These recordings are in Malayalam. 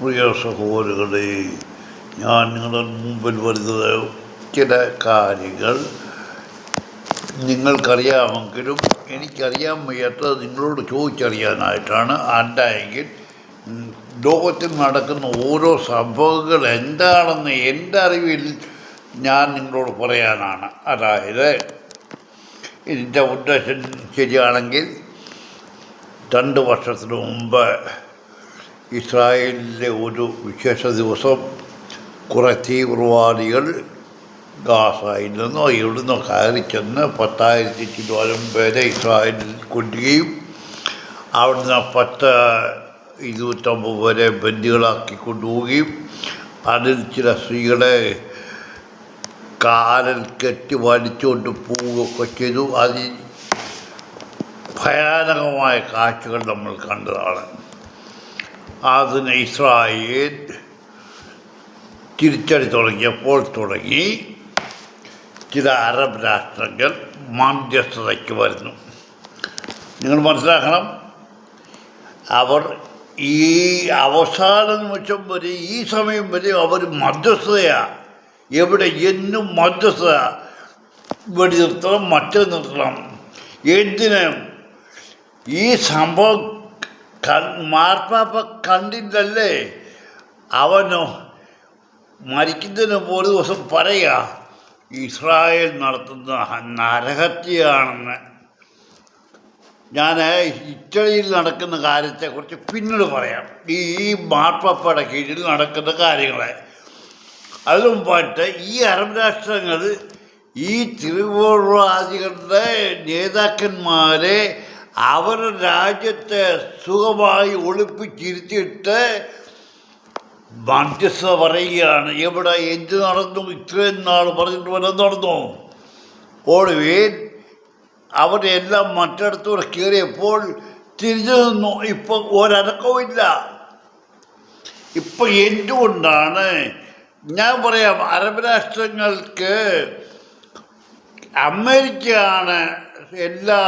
പ്രിയ സഹോദരങ്ങളെ ഞാൻ നിങ്ങളുടെ മുമ്പിൽ വരുന്നത് ചില കാര്യങ്ങൾ നിങ്ങൾക്കറിയാമെങ്കിലും എനിക്കറിയാൻ വയ്യാത്തത് നിങ്ങളോട് ചോദിച്ചറിയാനായിട്ടാണ്. ഉം, ലോകത്തിൽ നടക്കുന്ന ഓരോ സംഭവങ്ങൾ എന്താണെന്ന് എന്റെ അറിവിൽ ഞാൻ നിങ്ങളോട് പറയാനാണ്. അതായത് ഇതിന്റെ ഉദ്ദേശം ശരിയാണെങ്കിൽ രണ്ട് വർഷത്തിന് മുമ്പ് ഇസ്രായേലിലെ ഒരു വിശേഷ ദിവസം കുറേ തീവ്രവാദികൾ ഗാസയിൽ നിന്നോ ഇവിടുന്നോ കയറി ചെന്ന് പത്തായിരത്തി ചില്ലോരം പേരെ ഇസ്രായേലിൽ കൊല്ലുകയും അവിടുന്ന് പത്ത് ഇരുന്നൂറ്റമ്പത് പേരെ ബന്ദികളാക്കി കൊണ്ടുപോവുകയും അതിൽ ചില സ്ത്രീകളെ കാലിൽ കെട്ടി വലിച്ചുകൊണ്ട് പോവുകയൊക്കെ ചെയ്തു. അതി ഭയാനകമായ കാഴ്ചകൾ നമ്മൾ കണ്ടതാണ്. അതിന് ഇസ്രായേൽ തിരിച്ചടി തുടങ്ങിയപ്പോൾ തുടങ്ങി ചില അറബ് രാഷ്ട്രങ്ങൾ മാന്ധ്യസ്ഥതയ്ക്ക് വരുന്നു. നിങ്ങൾ മനസ്സിലാക്കണം അവർ ഈ അവസാന നിമിഷം വരെ ഈ സമയം വരെ അവർ മധ്യസ്ഥതയാണ് എവിടെ എന്നും മധ്യസ്ഥത. വെടി നിർത്തണം മറ്റേ നിർത്തണം. എന്തിനും? ഈ സംഭവം മാർപ്പാപ്പ കണ്ടില്ലല്ലേ? അവനോ മരിക്കുന്നതിന് ഒരു ദിവസം പറയുക ഇസ്രായേൽ നടത്തുന്ന നരഹത്യയാണെന്ന്. ഞാൻ ഇറ്റലിയിൽ നടക്കുന്ന കാര്യത്തെക്കുറിച്ച് പിന്നീട് പറയാം. ഈ മാർപ്പാപ്പയുടെ കീഴിൽ നടക്കുന്ന കാര്യങ്ങളെ. അതിനു മുമ്പായിട്ട് ഈ അറബ് രാഷ്ട്രങ്ങൾ ഈ തീവ്രവാദികളുടെ നേതാക്കന്മാരെ അവരുടെ രാജ്യത്തെ സുഖമായി ഒളിപ്പിച്ചിരുത്തിയിട്ട് മധ്യസ്ഥ പറയുകയാണ് എവിടെ എന്ത് നടന്നു? ഇത്രയും നാൾ പറഞ്ഞിട്ട് വല്ലതും നടന്നു? ഒടുവിൽ അവരെല്ലാം മറ്റിടത്തൂടെ കയറിയപ്പോൾ തിരിഞ്ഞു നിന്നു. ഇപ്പം ഒരനക്കവുമില്ല. ഇപ്പം എന്തുകൊണ്ടാണ്? ഞാൻ പറയാം അറബ് രാഷ്ട്രങ്ങൾക്ക് അമേരിക്കയാണ് എല്ലാ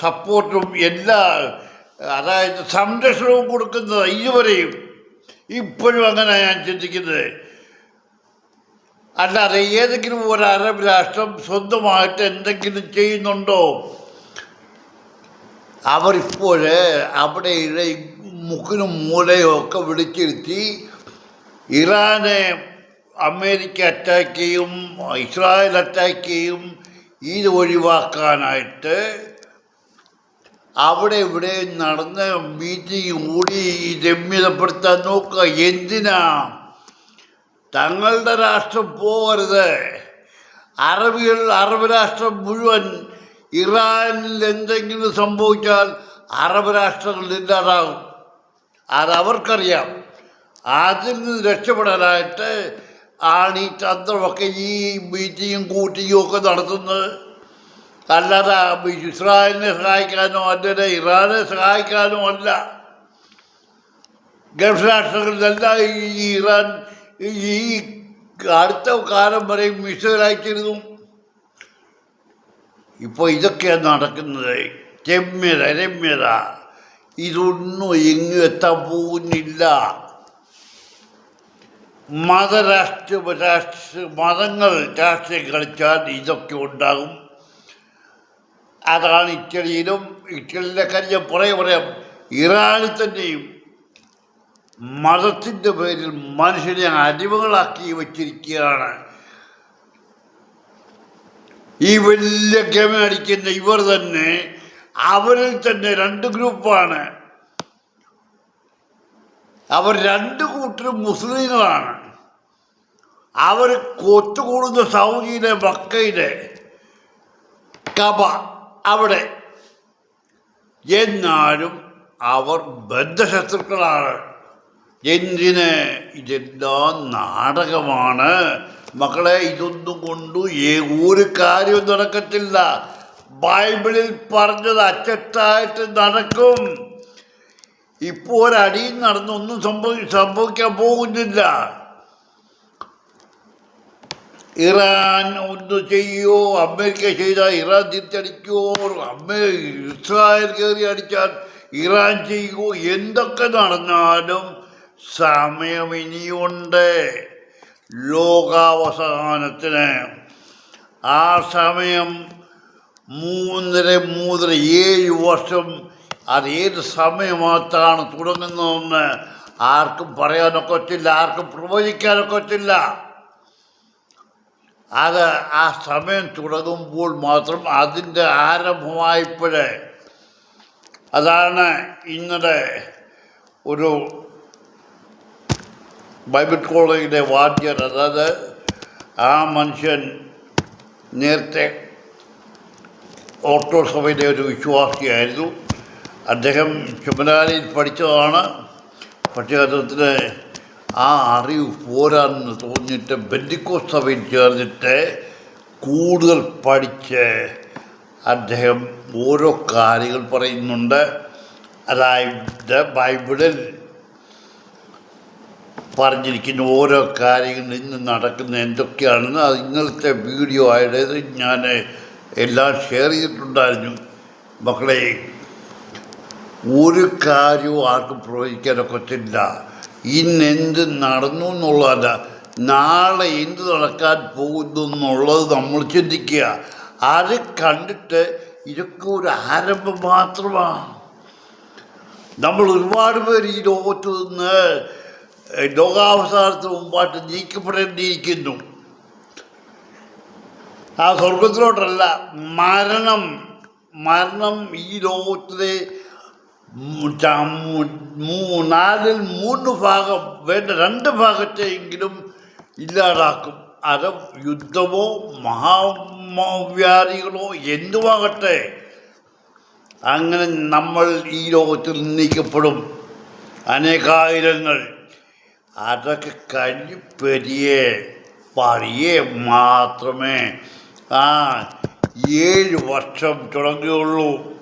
സപ്പോർട്ടും എല്ലാ അതായത് സംരക്ഷണവും കൊടുക്കുന്നത് ഇതുവരെയും ഇപ്പോഴും അങ്ങനെ ഞാൻ ചിന്തിക്കുന്നത്. അല്ലാതെ ഏതെങ്കിലും ഒരു അറബ് രാഷ്ട്രം സ്വന്തമായിട്ട് എന്തെങ്കിലും ചെയ്യുന്നുണ്ടോ? അവരിപ്പോൾ അവിടെ മുക്കിനും മൂലയും ഒക്കെ വിളിച്ചിരുത്തി ഇറാനെ അമേരിക്ക അറ്റാക്ക് ചെയ്യും ഇസ്രായേൽ അറ്റാക്ക് ചെയ്യും ഇത് ഒഴിവാക്കാനായിട്ട് അവിടെ ഇവിടെ നടന്ന് മീറ്റിംഗ് കൂടി രമ്യതപ്പെടുത്താൻ നോക്കുക. എന്തിനാ? തങ്ങളുടെ രാഷ്ട്രം പോകരുത്. അറബികൾ അറബ് രാഷ്ട്രം മുഴുവൻ ഇറാനിൽ എന്തെങ്കിലും സംഭവിച്ചാൽ അറബ് രാഷ്ട്രങ്ങൾ ഇല്ലാതാകും. അതവർക്കറിയാം അതിൽ നിന്ന് രക്ഷപ്പെടാനായിട്ട് ആണ് ഈ തന്ത്രമൊക്കെ ഈ മീറ്റിങ്ങും കൂട്ടിയും ഒക്കെ നടത്തുന്നത്. അല്ലാതെ ഇസ്രായേലിനെ സഹായിക്കാനോ അല്ലെങ്കിൽ ഇറാനെ സഹായിക്കാനോ അല്ല. ഗൾഫ് രാഷ്ട്രങ്ങളിലെല്ലാം ഈ ഇറാൻ ഈ അടുത്ത കാലം വരെ മിസൈൽ അയച്ചിരുന്നു. ഇപ്പോൾ ഇതൊക്കെയാണ് നടക്കുന്നത് രമ്യത രമ്യത. ഇതൊന്നും ഇങ്ങെത്താൻ പോകുന്നില്ല. മതരാഷ്ട്ര രാഷ്ട്ര മതങ്ങൾ രാഷ്ട്രീയം കളിച്ചാൽ ഇതൊക്കെ ഉണ്ടാകും. അതാണ് ഇറ്റലിയിലും ഇറ്റലിയിലെ കാര്യം പറയാം പറയാം. ഇറാനിൽ തന്നെയും മതത്തിന്റെ പേരിൽ മനുഷ്യനെ അടിമകളാക്കി വച്ചിരിക്കുകയാണ്. ഈ വലിയ ഗമ അടിക്കുന്ന ഇവർ തന്നെ അവരിൽ തന്നെ രണ്ട് ഗ്രൂപ്പാണ്. അവർ രണ്ട് കൂട്ടരും മുസ്ലിങ്ങളാണ്. അവർ കൊത്തുകൂടുന്ന സൗദിയിലെ മക്കയിലെ കബ അവിടെ. എന്നാലും അവർ ബദ്ധശത്രുക്കളാണ്. എന്തിന്? ഇതെല്ലാം നാടകമാണ്. മക്കളെ ഇതൊന്നും കൊണ്ട് ഒരു കാര്യവും നടക്കത്തില്ല. ബൈബിളിൽ പറഞ്ഞത് അച്ചട്ടായിട്ട് നടക്കും. ഇപ്പോൾ ഒരടിയും നടന്നൊന്നും സംഭവി സംഭവിക്കാൻ പോകുന്നില്ല. ഇറാൻ ഒന്ന് ചെയ്യോ? അമേരിക്ക ചെയ്ത ഇറാൻ തിരിച്ചടിക്കുമോ അമേ ഇസ്രായേൽ കയറി അടിച്ചാൽ ഇറാൻ ചെയ്യുമോ എന്തൊക്കെ നടന്നാലും സമയം ഇനിയുണ്ട്. ലോകാവസാനത്തിന് ആ സമയം മൂന്നര മൂന്നര ഏഴ് വർഷം അത് ഏത് സമയമാത്താണ് തുടങ്ങുന്നതെന്ന് ആർക്കും പറയാനൊക്കെ ഒറ്റില്ല ആർക്കും പ്രവചിക്കാനൊക്കെ ഒറ്റില്ല അത് ആ സമയം തുടങ്ങുമ്പോൾ മാത്രം അതിന്റെ ആരംഭമായപ്പോഴേ. അതാണ് ഇന്നലെ ഒരു ബൈബിൾ കോളേജിലെ വാദ്യർ അതായത് ആ മനുഷ്യൻ നേരത്തെ ഓട്ടോ സഭയിലെ ഒരു വിശ്വാസിയായിരുന്നു. അദ്ദേഹം ചുമലാലയിൽ പഠിച്ചതാണ്. പക്ഷേ അദ്ദേഹത്തിന് ആ അറിവ് പോരാന്ന് തോന്നിയിട്ട് ബെൻഡിക്കോ സഭയിൽ ചേർന്നിട്ട് കൂടുതൽ പഠിച്ച് അദ്ദേഹം ഓരോ കാര്യങ്ങൾ പറയുന്നുണ്ട്. അതായത് ബൈബിളിൽ പറഞ്ഞിരിക്കുന്ന ഓരോ കാര്യങ്ങൾ ഇന്ന് നടക്കുന്ന എന്തൊക്കെയാണെന്ന് അത് ഇന്നലത്തെ വീഡിയോ ആയത് ഞാൻ എല്ലാം ഷെയർ ചെയ്തിട്ടുണ്ടായിരുന്നു. മക്കളെ ഒരു കാര്യവും ആർക്കും പ്രവചിക്കാനൊക്കത്തില്ല. ഇന്ന് എന്ത് നടന്നു എന്നുള്ളതല്ല. നാളെ എന്ത് നടക്കാൻ പോകുന്നു എന്നുള്ളത് നമ്മൾ ചിന്തിക്കുക. അത് കണ്ടിട്ട് ഇതൊക്കെ ഒരു ആരംഭം മാത്രമാണ്. നമ്മൾ ഒരുപാട് പേര് ഈ ലോകത്ത് നിന്ന് ലോകാവസാനത്തിന് മുമ്പായിട്ട് നീക്കപ്പെടേണ്ടിയിരിക്കുന്നു. ആ സ്വർഗത്തിലോട്ടല്ല മരണം. മരണം ഈ ലോകത്തിലെ നാലിൽ മൂന്ന് ഭാഗം വേണ്ട രണ്ട് ഭാഗത്തെയെങ്കിലും ഇല്ലാതാക്കും. അത് യുദ്ധമോ മഹാവ്യാധികളോ എന്തുമാകട്ടെ അങ്ങനെ നമ്മൾ ഈ ലോകത്തിൽ നീക്കപ്പെടും അനേകായിരങ്ങൾ. അതൊക്കെ കഴിഞ്ഞ് പെരിയെ പറിയെ മാത്രമേ ആ ഏഴ് വർഷം തുടങ്ങുകയുള്ളൂ.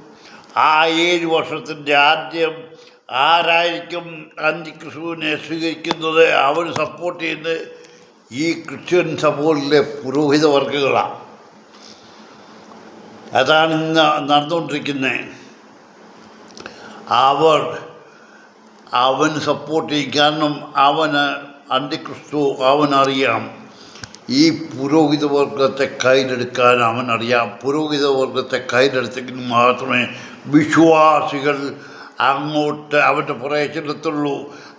ആ ഏഴ് വർഷത്തിന്റെ ആദ്യം ആരായിരിക്കും അന്തിക്രിസ്തുവിനെ സ്വീകരിക്കുന്നത്? അവർ സപ്പോർട്ട് ചെയ്യുന്നത് ഈ ക്രിസ്ത്യൻ സഭകളിലെ പുരോഹിത വർഗങ്ങളാണ്. അതാണ് ഇന്ന് നടന്നുകൊണ്ടിരിക്കുന്നത്. അവർ അവൻ സപ്പോർട്ട് ചെയ്യും. കാരണം അവന് അന്തിക്രിസ്തു അവനറിയാം. ഈ പുരോഹിത വർഗത്തെ കയ്യിലെടുക്കാൻ അവൻ പുരോഹിത വർഗത്തെ കയ്യിലെടുത്തെങ്കിൽ മാത്രമേ വിശ്വാസികൾ അങ്ങോട്ട് അവന്റെ പുറകെ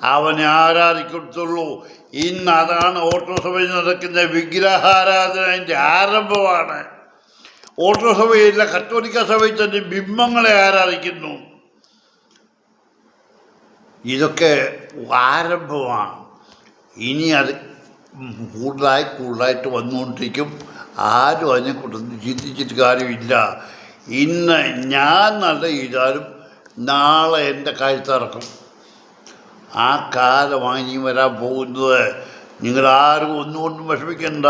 അവനെ ആരാധിക്കത്തുള്ളൂ. ഇന്ന് അതാണ് ഓട്ടോ സഭയിൽ നടക്കുന്ന വിഗ്രഹാരാധനന്റെ ആരംഭമാണ്. ഓട്ടോ സഭയില്ല കത്തോലിക്ക സഭയിൽ തന്നെ ബിംബങ്ങളെ ആരാധിക്കുന്നു. ഇതൊക്കെ ആരംഭമാണ്. ഇനി അത് കൂടുതലായി കൂടുതലായിട്ട് വന്നുകൊണ്ടിരിക്കും. ആരും അതിനെക്കുറിച്ച് ചിന്തിച്ചിട്ട് കാര്യമില്ല. ഇന്ന് ഞാൻ നല്ല ചെയ്താലും നാളെ എന്റെ കഴുത്തിറക്കും ആ കാലമാണ് ഇനി വരാൻ പോകുന്നത് നിങ്ങളാരും ഒന്നുകൊണ്ടും വിഷമിക്കണ്ട.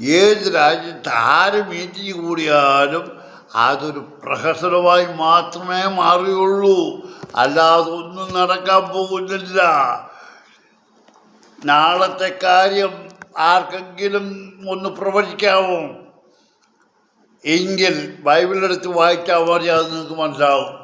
ഏത് രാജ്യത്ത് ആര് മീറ്റിംഗ് കൂടിയാലും അതൊരു പ്രഹസനമായി മാത്രമേ മാറുകയുള്ളൂ. അല്ലാതെ ഒന്നും നടക്കാൻ പോകുന്നില്ല. നാളത്തെ കാര്യം ആർക്കെങ്കിലും ഒന്ന് പ്രവചിക്കാവോ? എങ്കിൽ ബൈബിളെടുത്ത് വായിക്കാൻ മതി അത് നിങ്ങൾക്ക് മനസ്സിലാവും.